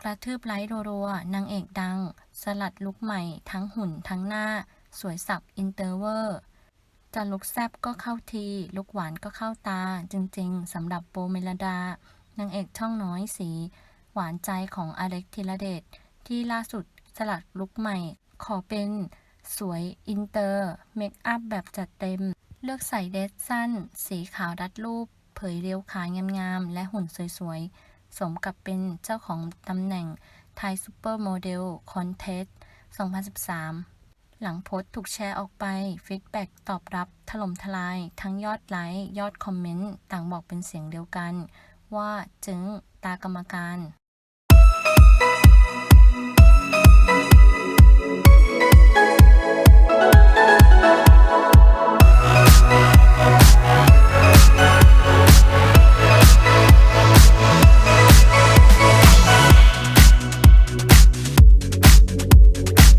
กระทืบไลค์รัวๆนางเอกดัง สลัดลุกใหม่ ทั้งหุ่นทั้งหน้า สวยสับอินเตอร์เวอร์ จะลุกแซบก็เข้าที ลุกหวานก็เข้าตา จริงๆสำหรับโบเมลดานางเอกช่องน้อยสี หวานใจของอเล็กธีรเดชที่ล่าสุดสลัดลุกใหม่ ขอเป็นสวยอินเตอร์เมคอัพแบบจัดเต็ม เลือกใส่เดรสสั้น สีขาวรัดรูป เผยเรียวขางามๆและหุ่นสวยๆ สมกับเป็นเจ้าของตำแหน่งไทยซูเปอร์โมเดลคอนเทส2013 หลังโพสต์ถูกแชร์ออกไปฟีดแบ็กตอบรับถล่มทลาย ทั้งยอดไลค์ยอดคอมเมนต์ ต่างบอกเป็นเสียงเดียวกัน ว่าจึงตากรรมการ